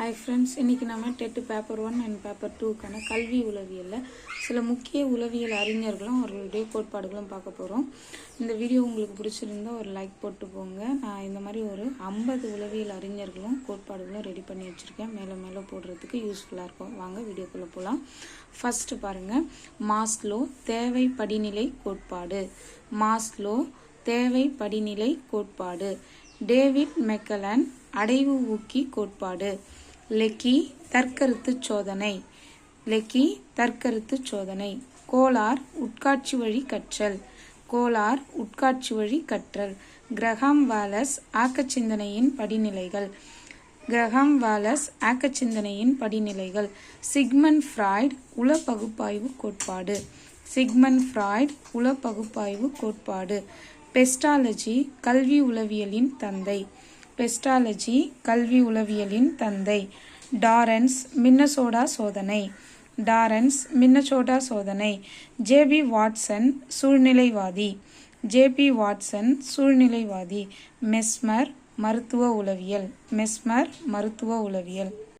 Hi friends இன்றைக்கி நம்ம TET paper one and paper டூக்கான கல்வி உளவியலில் சில முக்கிய உளவியல் அறிஞர்களும் அவர்களுடைய கோட்பாடுகளும் பார்க்க போகிறோம் இந்த வீடியோ உங்களுக்கு பிடிச்சிருந்தா ஒரு லைக் போட்டு போங்க. நான் இந்த மாதிரி ஒரு ஐம்பது உளவியல் அறிஞர்களும் கோட்பாடுகளும் ரெடி பண்ணி வச்சுருக்கேன். மேலே மேலே போடுறதுக்கு யூஸ்ஃபுல்லாக இருக்கும். வாங்க வீடியோக்குள்ளே போகலாம் ஃபஸ்ட்டு பாருங்கள் மாஸ்லோ தேவை படிநிலை கோட்பாடு. மாஸ்லோ தேவை படிநிலை கோட்பாடு. டேவிட் மெக்கலன் அடைவு ஊக்கி கோட்பாடு. லெக்கி தற்கருத்து சோதனை. லெக்கி தற்கருத்து சோதனை. கோலார் உட்காட்சி வழி கற்றல். கோலார் உட்காட்சி வழி கற்றல். கிரஹாம் வாலஸ் ஆக்கச்சிந்தனையின் படிநிலைகள். கிரஹாம் வாலஸ் ஆக்கச்சிந்தனையின் படிநிலைகள். சிக்மன் ஃப்ராய்ட் உள பகுப்பாய்வு கோட்பாடு. சிக்மன் ஃப்ராய்ட் உள பகுப்பாய்வு கோட்பாடு. பெஸ்டாலஜி கல்வி உளவியலின் தந்தை. பெஸ்டாலஜி கல்வி உளவியலின் தந்தை டாரன்ஸ் மின்னசோடா சோதனை. டாரன்ஸ் மின்னசோடா சோதனை. ஜேபி வாட்சன் சூழ்நிலைவாதி. ஜேபி வாட்சன் சூழ்நிலைவாதி. மெஸ்மர் மருத்துவ உளவியல். மெஸ்மர் மருத்துவ உளவியல்.